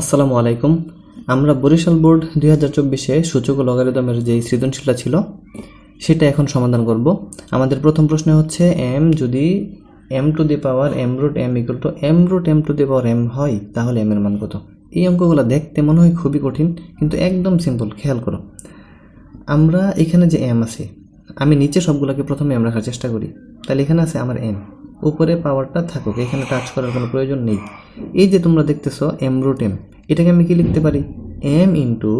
আসসালামু আলাইকুম। আমরা বরিশাল বোর্ড দুই হাজার চব্বিশে সূচক ও লগারিদমের যে সৃজনশীলটা ছিল, সেটা এখন সমাধান করব। আমাদের প্রথম প্রশ্ন হচ্ছে এম যদি M to the power M root M equal to M root M to the power M হয়, তাহলে এম এর মান কত? এই অঙ্কগুলো দেখতে মনে হয় খুবই কঠিন, কিন্তু একদম সিম্পল খেয়াল করো। আমরা এখানে যে এম আছে, আমি নিচে সবগুলোকে প্রথমে এম রাখার চেষ্টা করি। তাহলে এখানে আছে আমার এম উপরে পাওয়ারটা থাকুক, এখানে টাচ করার কোনো প্রয়োজন নেই। এই যে তোমরা দেখতেছো এম রুট এম এটাকে আমি কি লিখতে পারি? M into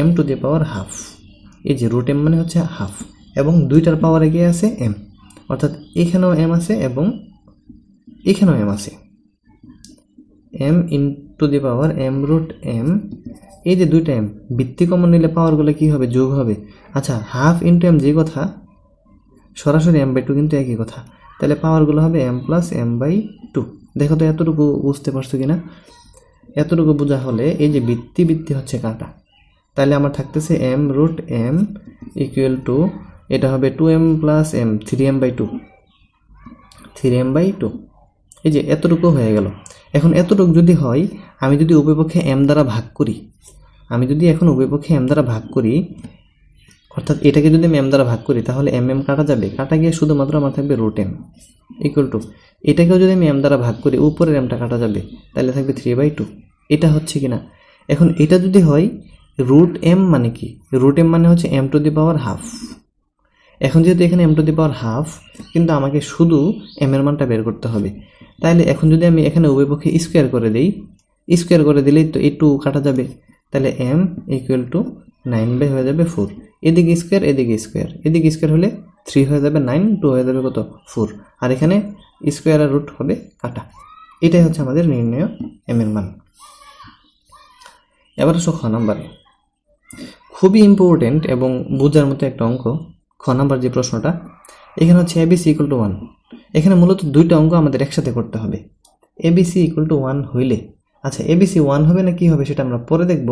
M to the power half এই যে রুট এম মানে হচ্ছে হাফ এবং দুইটার পাওয়ার এগিয়ে আছে এম অর্থাৎ এখানেও এম আছে এবং এখানেও এম আছে। M into the power M root M এই যে দুইটা এম ভিত্তি কমন নিলে পাওয়ারগুলো কী হবে? যোগ হবে। আচ্ছা হাফ ইন্টু এম যে কথা, সরাসরি এম বাই টু কিন্তু একই কথা। তাহলে পাওয়ারগুলো হবে M plus M by two দেখো তো এতটুকু বুঝতে পারছ কি না এতটুকু বোঝা হলে এই যে বৃত্তি বৃত্তি হচ্ছে কাটা। তাহলে আমার থাকতেছে M root M equal to এটা হবে two M plus M three M by two three M by two এই যে এতটুকু হয়ে গেল। এখন এতটুকু যদি হয়, আমি যদি উভয়পক্ষে এম দ্বারা ভাগ করি, আমি যদি এখন উভয়পক্ষে এম দ্বারা ভাগ করি অর্থাৎ এটাকে যদি আমি এম দ্বারা ভাগ করি, তাহলে এম এম কাটা যাবে? কাটা গিয়ে শুধুমাত্র আমার থাকবে রুট এম ইকুয়াল টু এটাকেও যদি আমি এম দ্বারা ভাগ করি, উপরের এমটা কাটা যাবে, তাহলে থাকবে থ্রি বাই টু এটা হচ্ছে কি না? এখন এটা যদি হয় রুট এম মানে কি? রুট এম মানে হচ্ছে M to the power half এখন যেহেতু এখানে M to the power half কিন্তু আমাকে শুধু এম এর মানটা বের করতে হবে। তাহলে এখন যদি আমি এখানে উভয় পক্ষে স্কোয়ার করে দিই স্কোয়ার করে দিলেই তো এই টু কাটা যাবে। তাহলে M equal to nine by হয়ে যাবে ফোর এদিকে স্কোয়ার এদিকে স্কোয়ার এদিকে স্কোয়ার হলে থ্রি হয়ে যাবে নাইন টু হয়ে যাবে কত? ফোর আর এখানে স্কোয়ার আর রুট হবে কাটা। এটাই হচ্ছে আমাদের নির্ণয় এম এর মান। এবার আসো খ নাম্বারে খুবই ইম্পর্টেন্ট এবং বোঝার মতো একটা অঙ্ক। খ নাম্বার যে প্রশ্নটা, এখানে হচ্ছে এবিসি ইকুয়াল টু ওয়ান এখানে মূলত দুইটা অঙ্ক আমাদের একসাথে করতে হবে। এবিসি ইকুয়াল টু ওয়ান হইলে আচ্ছা এবিসি ওয়ান হবে না কি হবে সেটা আমরা পরে দেখব।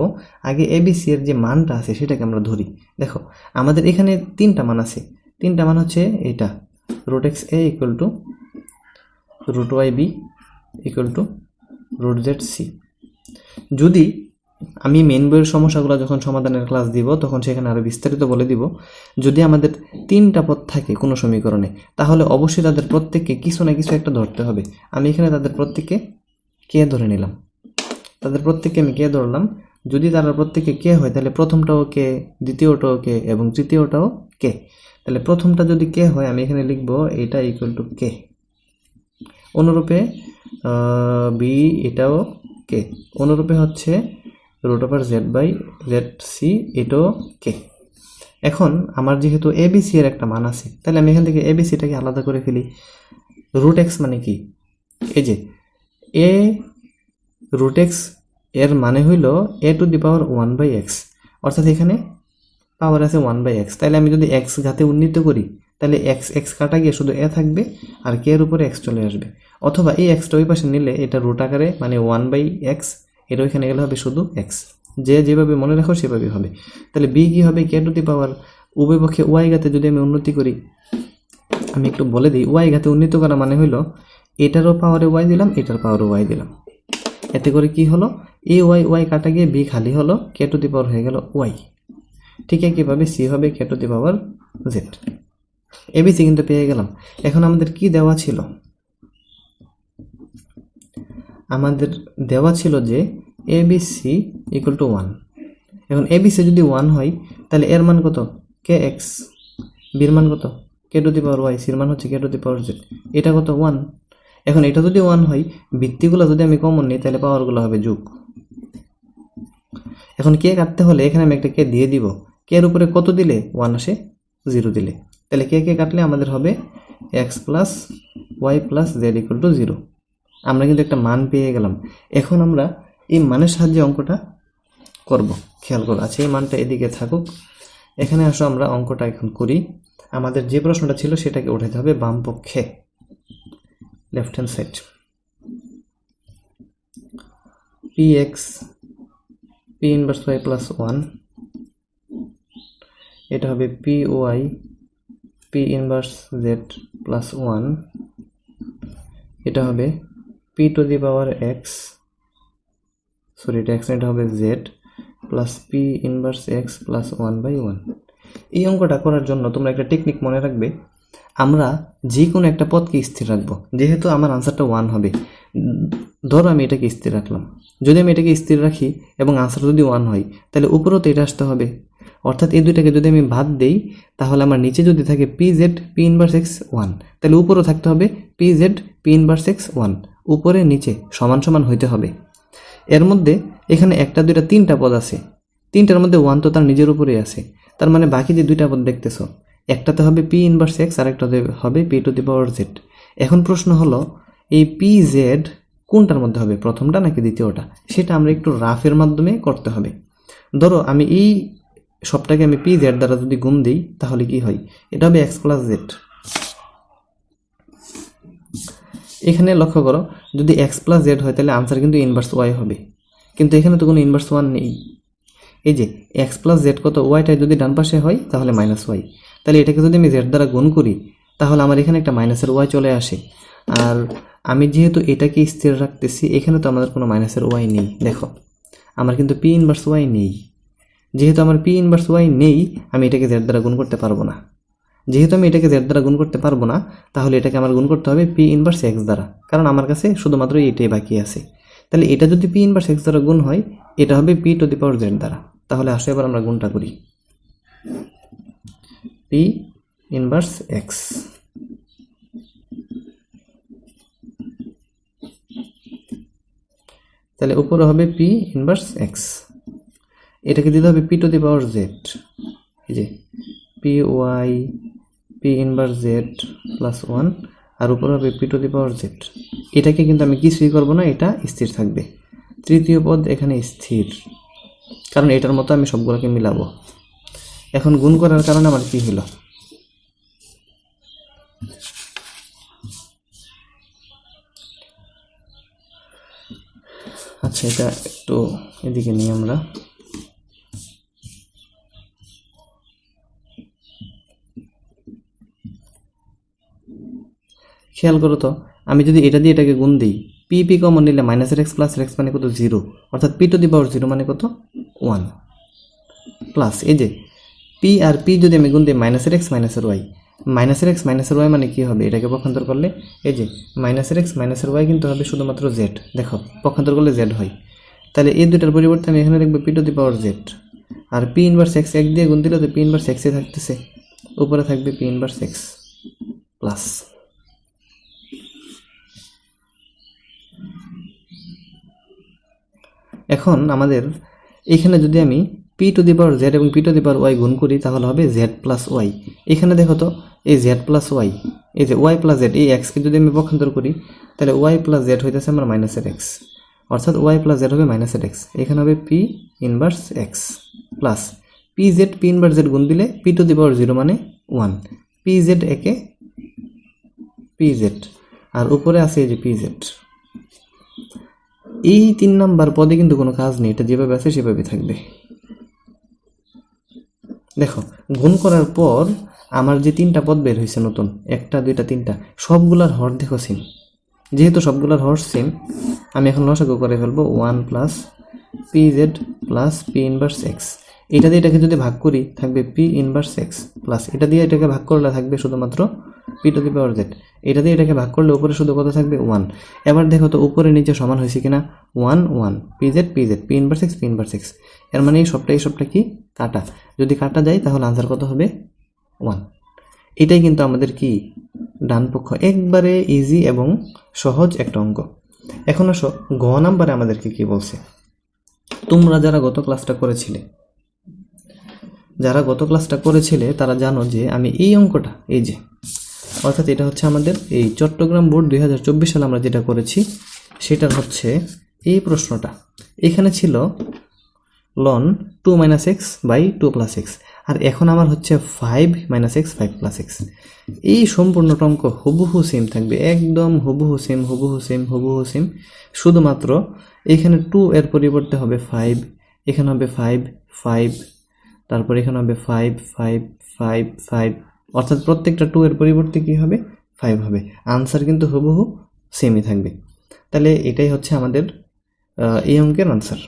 আগে এবিসি এর যে মানটা আছে সেটাকে আমরা ধরি। দেখো, আমাদের এখানে তিনটা মান আছে। তিনটা মান হচ্ছে এটা root X A equal to root Y B equal to root Z C যদি আমি মেন বইয়ের সমস্যাগুলো যখন সমাধানের ক্লাস দিব, তখন সেখানে আরও বিস্তারিত বলে দিব। যদি আমাদের তিনটা পদ থাকে কোনো সমীকরণে, তাহলে অবশ্যই তাদের প্রত্যেককে কিছু না কিছু একটা ধরতে হবে। আমি এখানে তাদের প্রত্যেককে কে ধরে নিলাম? তাদের প্রত্যেককে আমি কে ধরলাম? যদি তারা প্রত্যেকে কে হয়, তাহলে প্রথমটাও কে, দ্বিতীয়টাও কে এবং তৃতীয়টাও কে? তাহলে প্রথমটা যদি কে হয়, আমি এখানে লিখব এটা ইকুয়াল টু কে। অনুরূপে বি এটাও কে। অনুরূপে হচ্ছে root over Z by Z C এটাও কে। এখন আমার যেহেতু এবিসি এর একটা মান আছে, তাহলে আমি এখান থেকে এবিসিটাকে আলাদা করে ফেলি। রুট এক্স মানে কি? এই যে এ রুট এক্সের মানে হইল A to the power one by X অর্থাৎ এখানে পাওয়ার আছে ওয়ান বাই এক্স তাহলে আমি যদি এক্স ঘাতে উন্নীত করি তাহলে এক্স এক্স কাটা গিয়ে শুধু এ থাকবে আর কে এর উপরে এক্স চলে আসবে। অথবা এই এক্সটা ওই পাশে নিলে এটা রুট আকারে মানে ওয়ান বাই এক্স এটা ওইখানে গেলে হবে শুধু এক্স যে যেভাবে মনে রাখো সেভাবে হবে। তাহলে বি কী হবে? কে টু দি পাওয়ার উভয় পক্ষে ওয়াই গাতে যদি আমি উন্নতি করি, আমি একটু বলে দিই ওয়াই ঘাতে উন্নীত করা মানে হইল এটারও পাওয়ারে ওয়াই দিলাম, এটার পাওয়ারে ওয়াই দিলাম। এতে করে কি হলো? এ, ওয়াই ওয়াই কাটা গিয়ে বি খালি হলো, কে টু দি পাওয়ার হয়ে গেল ওয়াই। ঠিক একইভাবে সি হবে K to the power Z. ABC কিন্তু পেয়ে গেলাম। এখন আমাদের কি দেওয়া ছিল? আমাদের দেওয়া ছিল যে A, B, C equal to one এখন এ, বি, সি যদি ওয়ান হয়, তাহলে এর মান কত? K X. বির মান কত? K to the power Y. সির মান হচ্ছে কে টু দি পাওয়ার জেড। এটা কত? ওয়ান এখন এটা যদি ওয়ান হয় বৃত্তিগুলো যদি আমি কমন নিই, তাহলে পাওয়ারগুলো হবে যোগ। এখন কে কাটতে হলে এখানে আমি একটা কে দিয়ে দিব। কে এর উপরে কত দিলে? ওয়ান আসে জিরো দিলে। তাহলে কে কে কাটলে আমাদের হবে X plus Y plus Z equal to zero আমরা কিন্তু একটা মান পেয়ে গেলাম। এখন আমরা এই মানের সাহায্যে অঙ্কটা করব। খেয়াল করো আচ্ছা এই মানটা এদিকে থাকুক। এখানে আসো আমরা অঙ্কটা এখন করি। আমাদের যে প্রশ্নটা ছিল সেটাকে উঠাতে হবে বাম পক্ষে। Hand side P X P inverse Y plus one এটা হবে P Y P inverse Z plus one এটা হবে P to the power X sorry এটা এক্স এটা হবে Z plus P inverse X plus one by one এই অঙ্কটা করার জন্য তোমরা একটা টেকনিক মনে রাখবে। আমরা যে কোনো একটা পদকে স্থির রাখব। যেহেতু আমার আনসারটা ওয়ান হবে। ধরো আমি এটাকে স্থির রাখলাম। যদি আমি এটাকে স্থির রাখি এবং আনসার যদি ওয়ান হয়, তাহলে উপরেও তো এটা আসতে হবে। অর্থাৎ এই দুইটাকে যদি আমি ভাত দেই, তাহলে আমার নিচে যদি থাকে P Z P inverse X one তাহলে উপরেও থাকতে হবে P Z P inverse X one উপরে নিচে সমান সমান হইতে হবে। এর মধ্যে এখানে একটা, দুইটা, তিনটা পদ আছে। তিনটার মধ্যে ওয়ান তো তার নিজের উপরেই আছে। তার মানে বাকি যে দুইটা পদ দেখতেছো একটাতে হবে পি ইনভার্স এক্স আর একটাতে হবে P to the power Z এখন প্রশ্ন হলো, এই পি জেড কোনটার মধ্যে হবে? প্রথমটা নাকি দ্বিতীয়টা? সেটা আমরা একটু রাফের মাধ্যমে করতে হবে। ধরো, আমি এই সবটাকে আমি পি জেড দ্বারা যদি গুণ দিই, তাহলে কি হয়? এটা হবে এক্স প্লাস জেড এখানে লক্ষ্য করো, যদি এক্স প্লাস জেড হয়, তাহলে আনসার কিন্তু ইনভার্স ওয়াই হবে। কিন্তু এখানে তো কোনো ইনভার্স ওয়ান নেই। এই যে এক্স প্লাস জেড কত? ওয়াইটাই যদি ডান পাশে হয়, তাহলে মাইনাস ওয়াই তাহলে এটাকে যদি আমি জেড দ্বারা গুণ করি, তাহলে আমার এখানে একটা মাইনাসের ওয়াই চলে আসে। আর আমি যেহেতু এটাকে স্থির রাখতেছি, এখানে তো আমাদের কোনো মাইনাসের ওয়াই নেই, দেখো। আমার কিন্তু পি ইনভার্স ওয়াই নেই। যেহেতু আমার পি ইনভার্স ওয়াই নেই, আমি এটাকে জেড দ্বারা গুণ করতে পারব না। যেহেতু আমি এটাকে জেড দ্বারা গুণ করতে পারব না, তাহলে এটাকে আমার গুণ করতে হবে পি ইনভার্স এক্স দ্বারা। কারণ আমার কাছে শুধুমাত্র এটাই বাকি আছে। তাহলে এটা যদি পি ইনভার্স এক্স দ্বারা গুণ হয়, এটা হবে P to the power Z দ্বারা। তাহলে আসো, এবার আমরা গুণটা করি। পি ইনভার্স এক্স তাহলে উপরে হবে পি ইনভার্স এক্স এটাকে দিতে হবে P to the power Z এই যে P Y P inverse Z plus one আর উপরে হবে P to the power Z এটাকে কিন্তু আমি কিছুই করব না, এটা স্থির থাকবে। তৃতীয় পদ এখানে স্থির। কারণ এটার মতো আমি সবগুলোকে মিলাবো। এখন গুণ করার কারণে আমার কি হলো? আচ্ছা এটা একটু এদিকে নিই আমরা। খেয়াল করো তো, আমি যদি এটা দিয়ে এটাকে গুণ দিই পি পি কমন নিলে মাইনাসের এক্স প্লাস এক্স মানে কত? জিরো অর্থাৎ P to the power zero মানে কত? ওয়ান প্লাস এই যে পি আর পি যদি আমি গুণ দিই মাইনাসের এক্স মাইনাসের ওয়াই মাইনাসের এক্স মাইনাসের ওয়াই মানে কী হবে? এটাকে পক্ষান্তর করলে এই যে মাইনাসের এক্স মাইনাসের ওয়াই কিন্তু হবে শুধুমাত্র জেড দেখো, পক্ষান্তর করলে জেড হয়। তাহলে এই দুটার পরিবর্তে আমি এখানে লিখব P to the power Z R P inverse X এক দিয়ে গুণ দিলে তো পি ইনভার্স এক্সে থাকতেছে। উপরে থাকবে পি ইনভার্স এক্স প্লাস এখন আমাদের এখানে যদি আমি P to the power Z এবং P to the power Y গুণ করি, তাহলে হবে জেড প্লাস ওয়াই এখানে দেখো তো, এই জেড প্লাস ওয়াই এই যে ওয়াই প্লাস জেড এই এক্সকে যদি আমি পক্ষান্তর করি, তাহলে ওয়াই প্লাস জেড হইতেছে আমার মাইনাসের এক্স অর্থাৎ ওয়াই প্লাস জেড হবে মাইনাসের এক্স এখানে হবে P inverse X plus P Z P inverse Z গুণ দিলে P to the power zero মানে ওয়ান পি জেড একে পি জেড আর উপরে আছে এই যে পি জেড এই তিন নাম্বার পদে কিন্তু কোনো কাজ নেই, এটা যেভাবে আছে সেভাবে থাকবে। দেখো, গুণ করার পর আমার যে তিনটা পদ বের হয়েছে নতুন, একটা, দুইটা, তিনটা, সবগুলার হর দেখো সিম যেহেতু সবগুলার হর সিম আমি এখন লসাগু করে ফেলব one plus P Z plus P inverse X এটা দিয়ে এটাকে যদি ভাগ করি, থাকবে পি ইনভার্স এক্স প্লাস এটা দিয়ে এটাকে ভাগ করলে থাকবে শুধুমাত্র P to the power Z এটা দিয়ে এটাকে ভাগ করলে উপরে শুধু কত থাকবে? ওয়ান এবার দেখো তো উপরে নিচে সমান হয়েছে কিনা? One one P Z P Z P inverse X P inverse এক্সের মানে এই সবটা এই সবটা কি? কাটা। যদি কাটা যায়, তাহলে আনসার কত হবে? ওয়ান এটাই কিন্তু আমাদের কি? ডান পক্ষ। একবারে ইজি এবং সহজ একটা অঙ্ক। এখন আসো গ নাম্বারে আমাদেরকে কি বলছে? তোমরা যারা গত ক্লাসটা করেছিলে, যারা গত ক্লাসটা করেছিলে, তারা জানো যে আমি এই অঙ্কটা, এই যে অর্থাৎ এটা হচ্ছে আমাদের এই চট্টগ্রাম বোর্ড দুই হাজার চব্বিশ সালে আমরা যেটা করেছি, সেটা হচ্ছে এই প্রশ্নটা। এখানে ছিল ln two minus X by two plus X আর এখন আমার হচ্ছে five minus X five plus X এই সম্পূর্ণটা অঙ্ক হুবহু সেম থাকবে, একদম হুবহু সেম হুবহু সেম হুবহু সেম শুধুমাত্র এখানে টু এর পরিবর্তে হবে ফাইভ এখানে হবে ফাইভ ফাইভ তারপর এখানে হবে ফাইভ ফাইভ ফাইভ ফাইভ অর্থাৎ প্রত্যেকটা টু এর পরিবর্তে কী হবে? ফাইভ হবে। আনসার কিন্তু হুবহু সেমই থাকবে। তাহলে এটাই হচ্ছে আমাদের এই অঙ্কের আনসার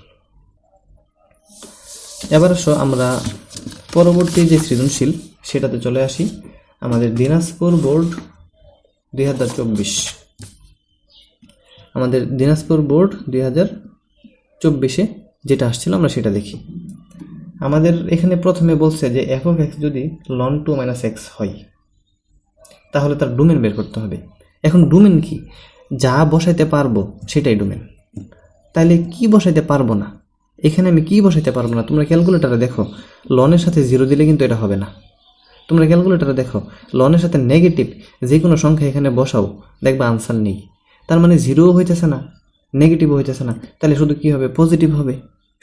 এবার আসো আমরা পরবর্তী যে সৃজনশীল, সেটাতে চলে আসি। আমাদের দিনাজপুর বোর্ড দুই হাজার চব্বিশ। আমাদের দিনাজপুর বোর্ড দুই হাজার চব্বিশে যেটা আসছিল আমরা সেটা দেখি। আমাদের এখানে প্রথমে বলছে যে এফ অফ এক্স যদি লন টু মাইনাস এক্স হয়, তাহলে তার ডোমেন বের করতে হবে। এখন ডোমেন কি? যা বসাইতে পারব সেটাই ডোমেন। তাহলে কি বসাইতে পারব না? এখানে আমি কি বসাইতে পারব না? তোমরা ক্যালকুলেটারে দেখো লনের সাথে জিরো দিলে কিন্তু এটা হবে না। তোমরা ক্যালকুলেটারে দেখো লনের সাথে নেগেটিভ যে কোনো সংখ্যা এখানে বসাও, দেখবা আনসার নেই। তার মানে জিরোও হইতেছে না নেগেটিভও হইতেছে না। তাহলে শুধু কি হবে? পজিটিভ হবে।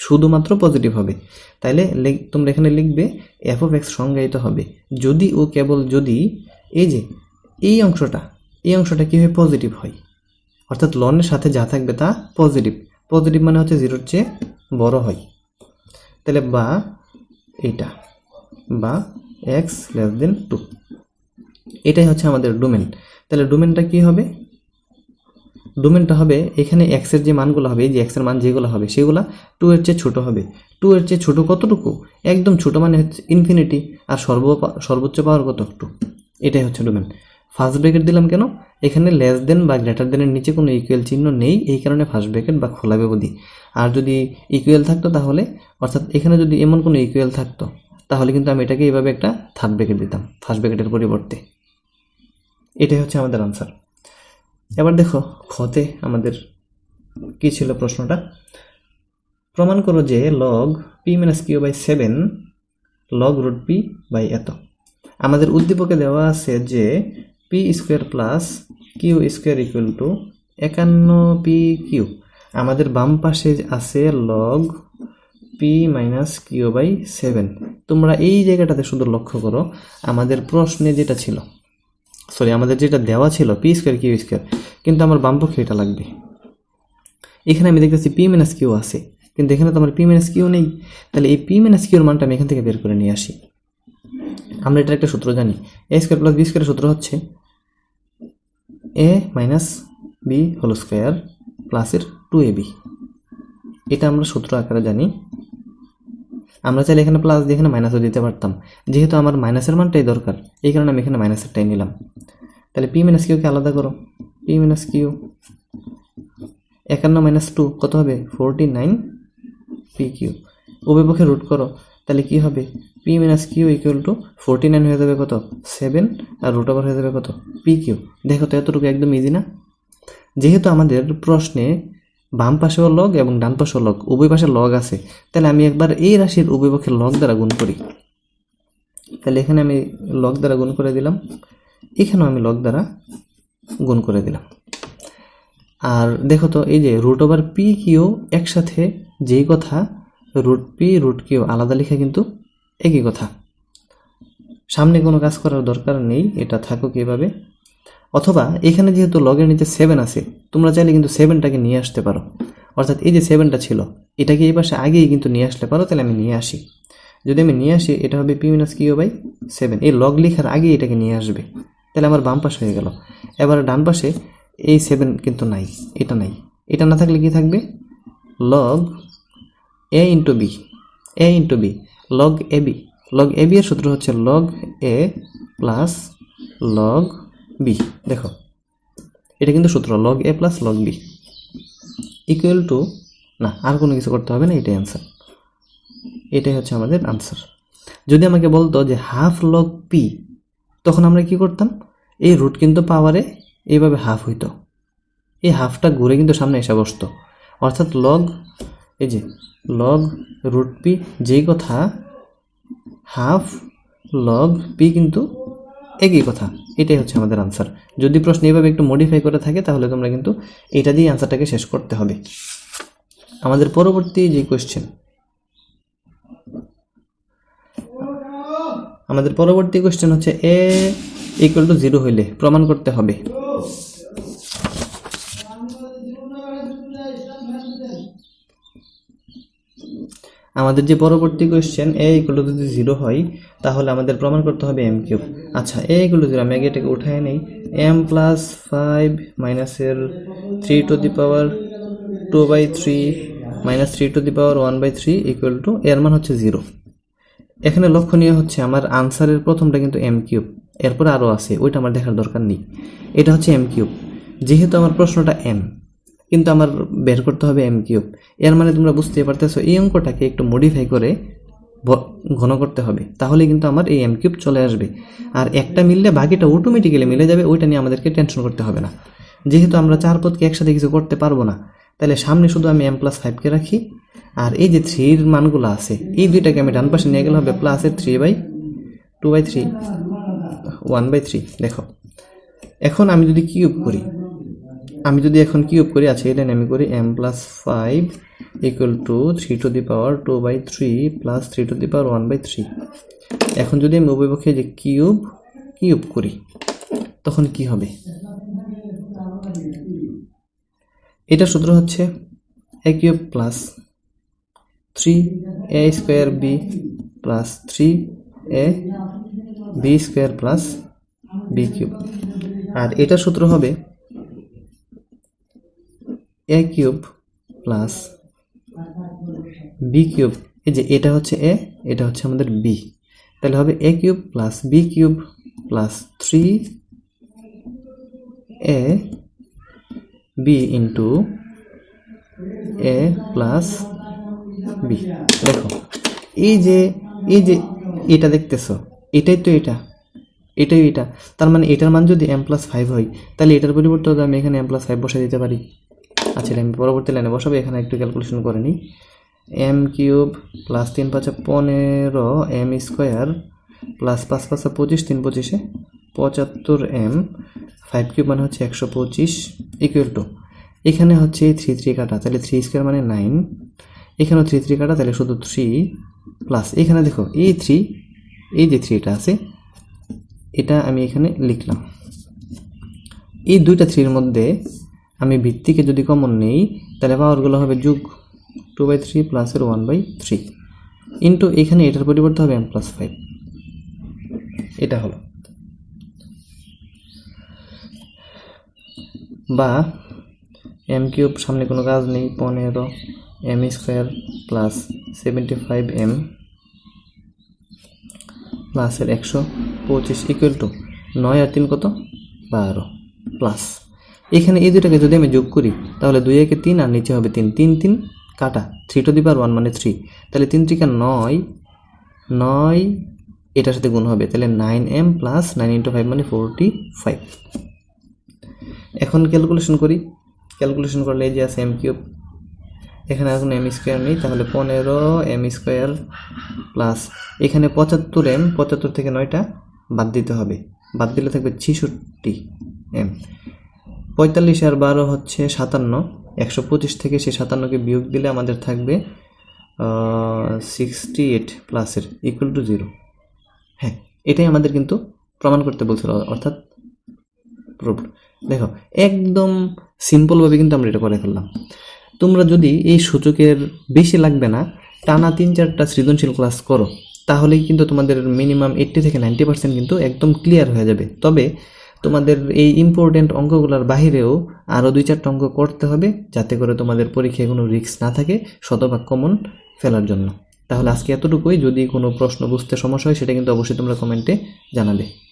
শুধুমাত্র পজিটিভ হবে। তাইলে তোমরা এখানে লিখবে এফ অফ এক্স সংজ্ঞায়িত হবে। যদি ও কেবল যদি, এই যে, এই অংশটা এই অংশটা কি হয় পজিটিভ হয়? অর্থাৎ লনের সাথে যা থাকবে তা পজিটিভ পজিটিভ মানে হচ্ছে জিরোর চেয়ে বড় হয়। তাহলে বা এইটা, বা এক্স লেস দেন টু এটাই হচ্ছে আমাদের ডোমেন তাহলে ডোমেনটা কি হবে? ডোমেনটা হবে, এখানে এক্সের যে মানগুলো হবে, এই যে এক্সের মান যেগুলো হবে, সেগুলো টু এর চেয়ে ছোট হবে। টু এর চেয়ে ছোট কতটুকু? একদম ছোটো মানে হচ্ছে ইনফিনিটি আর সর্ব, সর্বোচ্চ পাওয়ার কত? টু এটাই হচ্ছে ডোমেন ফার্স্ট ব্রেকেট দিলাম কেন? এখানে লেস দেন বা গ্রেটার দেনের নিচে কোনো ইকুয়াল চিহ্ন নেই, এই কারণে ফার্স্ট ব্রেকেট বা খোলা ব্যবধি। আর যদি ইকুয়াল থাকতো তাহলে, অর্থাৎ এখানে যদি এমন কোনো ইকুয়াল থাকতো, তাহলে কিন্তু আমি এটাকে এইভাবে একটা থার্ড ব্রেকেট দিতাম ফার্স্ট ব্রেকেটের পরিবর্তে। এটাই হচ্ছে আমাদের আনসার এবার দেখো খতে আমাদের কি ছিল প্রশ্নটা? প্রমাণ করো যে log P minus Q by seven log root P by এত। আমাদের উদ্দীপকে দেওয়া আছে যে P square plus Q square equal to একান্ন পি কিউ আমাদের বাম পাশে আছে log P minus Q by seven তোমরা এই জায়গাটাতে শুধু লক্ষ্য করো, আমাদের প্রশ্নে যেটা ছিল সরি আমাদের যেটা দেওয়া ছিল পি স্কোয়ার কিউ স্কোয়ার কিন্তু আমার বাম পক্ষে এটা লাগবে। এখানে আমি দেখতেছি পি মাইনাস কিউ আছে, কিন্তু এখানে তো আমার পি মাইনাস কিউ নেই। তাহলে এই পি মাইনাস কিউর মানটা আমি এখান থেকে বের করে নিয়ে আসি। আমরা এটার একটা সূত্র জানি। এ স্কোয়ার প্লাস বি স্কোয়ারের সূত্র হচ্ছে A minus B whole square প্লাসের টু এ বি এটা আমরা সূত্র আকারে জানি। আমরা চাইলে এখানে প্লাস দিয়ে এখানে মাইনাসও দিতে পারতাম। যেহেতু আমার মাইনাসের মানটাই দরকার, এই কারণে আমি এখানে মাইনাসেরটাই নিলাম। তাহলে পি মাইনাস কিউকে আলাদা করো। পি মাইনাস কিউ একান্ন মাইনাস টু কত হবে? ফোরটি নাইন পি কিউ উভয়পক্ষে রুট করো। তাহলে কি হবে? P minus Q equal to forty nine হয়ে যাবে কত? সেভেন আর রুট ওভার হয়ে যাবে কত? পি কিউ দেখো তো এতটুকু একদম ইজি না? যেহেতু আমাদের প্রশ্নে বাম পাশেও লগ এবং ডান পাশেও লগ উভয় পাশে লগ আছে। তাহলে আমি একবার এই রাশির উভয় পক্ষে লগ দ্বারা গুণ করি। তাহলে এখানে আমি লগ দ্বারা গুণ করে দিলাম, এখানেও আমি লগ দ্বারা গুণ করে দিলাম। আর দেখো তো, এই যে রুট ওভার পি কিউ একসাথে যেই কথা রুট পি রুট কিউ আলাদা লেখা কিন্তু একই কথা। সামনে কোনো কাজ করার দরকার নেই, এটা থাকুক এভাবে। অথবা এখানে যেহেতু লগের নিচে সেভেন আছে, তোমরা চাইলে কিন্তু সেভেনটাকে নিয়ে আসতে পারো। অর্থাৎ এই যে সেভেনটা ছিল, এটাকে এই পাশে আগেই কিন্তু নিয়ে আসতে পারো, তাহলে আমি নিয়ে আসি। যদি আমি নিয়ে আসি, এটা হবে P minus Q by seven এই লগ লেখার আগে এটাকে নিয়ে আসবে। তাহলে আমার বাম পাশ হয়ে গেল। এবার ডান পাশে এই সেভেন কিন্তু নাই, এটা নাই। এটা না থাকলে কি থাকবে? Log A into B A into B log A B log A B এর সূত্র হচ্ছে log A plus log B দেখো। এটা কিন্তু সূত্র log A plus log B equal to না, আর কোনো কিছু করতে হবে না, এটাই অ্যান্সার এটাই হচ্ছে আমাদের আনসার যদি আমাকে বলতো যে হাফ লগ পি তখন আমরা কি করতাম? এই রুট কিন্তু পাওয়ারে এইভাবে হাফ হইতো। এই হাফটা ঘুরে কিন্তু সামনে এসে বসতো। অর্থাৎ লগ এই যে লগ রুট পি যেই কথা হাফ লগ পি কিন্তু একই কথা। এটাই হচ্ছে আমাদের আনসার যদি প্রশ্ন এইভাবে একটু মডিফাই করে থাকে, তাহলে তোমরা কিন্তু এটা দিয়ে আনসারটাকে শেষ করতে হবে। আমাদের পরবর্তী যে কোয়েশ্চেন আমাদের পরবর্তী কোয়েশ্চেন হচ্ছে এ ইকুয়াল টু জিরো হইলে প্রমাণ করতে হবে। আমাদের যে পরবর্তী কোয়েশ্চেন এ ইকুয়াল যদি জিরো হয়, তাহলে আমাদের প্রমাণ করতে হবে এম কিউব আচ্ছা এ ইকুয়াল জিরো আমি আগে এটাকে উঠায় নেই। এম প্লাস ফাইভ মাইনাসের three to the power two by three minus three to the power one by three equal to এর মান হচ্ছে জিরো এখানে লক্ষণীয় হচ্ছে আমার আনসারের প্রথমটা কিন্তু এম কিউব এরপরে আরও আছে, ওইটা আমার দেখার দরকার নেই। এটা হচ্ছে এম কিউব যেহেতু আমার প্রশ্নটা এম কিন্তু আমার বের করতে হবে এম কিউব এর মানে তোমরা বুঝতে পারতেছো, এই অঙ্কটাকে একটু মডিফাই করে ঘন করতে হবে। তাহলে কিন্তু আমার এই এম কিউব চলে আসবে। আর একটা মিললে বাকিটা অটোমেটিক্যালি মিলে যাবে, ওইটা নিয়ে আমাদেরকে টেনশন করতে হবে না। যেহেতু আমরা চার পদকে একসাথে কিছু করতে পারব না, তাহলে সামনে শুধু আমি এম প্লাস ফাইভকে রাখি। আর এই যে থ্রির মানগুলো আছে, এই দুইটাকে আমি ডান পাশে নিয়ে গেলে হবে প্লাসের three by two by three one by three দেখো। এখন আমি যদি কিউব করি আমি যদি এখন কিউব করি আছে এটা নিয়ে আমি করি M plus five equal to three to the power two by three plus three to the power one by three এখন যদি আমি উভয় পক্ষে যে কিউব কিউব করি, তখন কি হবে? এটা সূত্র হচ্ছে A cube plus three A square B plus three A B square plus B cube. আর এটা সূত্র হবে A cube plus B cube এই যে এটা হচ্ছে এ এটা হচ্ছে আমাদের বি তাহলে হবে A cube plus B cube plus three A B into A plus B দেখো, এই যে এই যে এটা দেখতেছো, এটাই তো এটা, এটাই এটা। তার মানে এটার মান যদি এম প্লাস ফাইভ হয়, তাহলে এটার পরিবর্তে আমি এখানে এম প্লাস ফাইভ বসাই দিতে পারি। আচ্ছা আমি পরবর্তী লাইনে বসাবো, এখানে একটু ক্যালকুলেশন করে নিই। এম কিউব প্লাস তিন পাঁচে পনেরো এম স্কোয়ার প্লাস পাঁচ পাঁচে পঁচিশ, তিন পঁচিশে পঁচাত্তর এম ফাইভ কিউব মানে হচ্ছে একশো পঁচিশ ইকুয়াল টু এখানে হচ্ছে থ্রি থ্রি কাটা, তাহলে থ্রি স্কোয়ার মানে নাইন এখানেও থ্রি থ্রি কাটা, তাহলে শুধু থ্রি প্লাস এখানে দেখো, এই থ্রি এই যে থ্রিটা আছে, এটা আমি এখানে লিখলাম। এই দুইটা থ্রির মধ্যে আমি ভিত্তিকে যদি কমন নেই, তাহলে পাওয়ারগুলো হবে যুগ টু বাই থ্রি প্লাসের ওয়ান বাই থ্রি ইন্টু এখানে এটার পরিবর্তে হবে এম প্লাস ফাইভ এটা হলো। বা এম কিউব সামনে কোনো কাজ নেই, পনেরো M square plus seventy five M প্লাসের একশো পঁচিশ ইকুয়াল টু নয় আর তিন কত? বারো প্লাস এখানে এই দুটাকে যদি আমি যোগ করি, তাহলে দুই একে তিন আর নিচে হবে তিন। তিন তিন, কাটা। Three to the power one মানে থ্রি তাহলে তিন ত্রিকা নয় নয়, এটার সাথে গুণ হবে। তাহলে nine M plus nine into five মানে ফোরটি ফাইভ এখন ক্যালকুলেশন করি। ক্যালকুলেশন করলে এই যে আছে এম কিউব এখানে এখন এম স্কোয়ার নেই, তাহলে পনেরো এম স্কোয়ার প্লাস এখানে পঁচাত্তর এম পঁচাত্তর থেকে নয়টা বাদ দিতে হবে। বাদ দিলে থাকবে ছিষট্টি এম পঁয়তাল্লিশ আর বারো হচ্ছে সাতান্ন। একশো পঁচিশ থেকে সেই সাতান্নকে বিয়োগ দিলে আমাদের থাকবে সিক্সটি এইট প্লাসের ইকুয়াল টু জিরো হ্যাঁ এটাই আমাদের কিন্তু প্রমাণ করতে বলছিল, অর্থাৎ প্রুফড দেখো, একদম সিম্পলভাবে কিন্তু আমরা এটা করে ফেললাম। তোমরা যদি এই সূচকের বেশি লাগবে না, টানা তিন চারটা সৃজনশীল ক্লাস করো, তাহলেই কিন্তু তোমাদের মিনিমাম এইট্টি থেকে নাইনটি পার্সেন্ট কিন্তু একদম ক্লিয়ার হয়ে যাবে। তবে তোমাদের এই ইম্পর্টেন্ট অঙ্কগুলোর বাহিরেও আরও দুই চারটা অঙ্ক করতে হবে যাতে করে তোমাদের পরীক্ষায় কোনো রিস্ক না থাকে শতভাগ কমন ফেলার জন্য। তাহলে আজকে এতটুকুই। যদি কোনো প্রশ্ন, বুঝতে সমস্যা হয়, সেটা কিন্তু অবশ্যই তোমরা কমেন্টে জানাবে।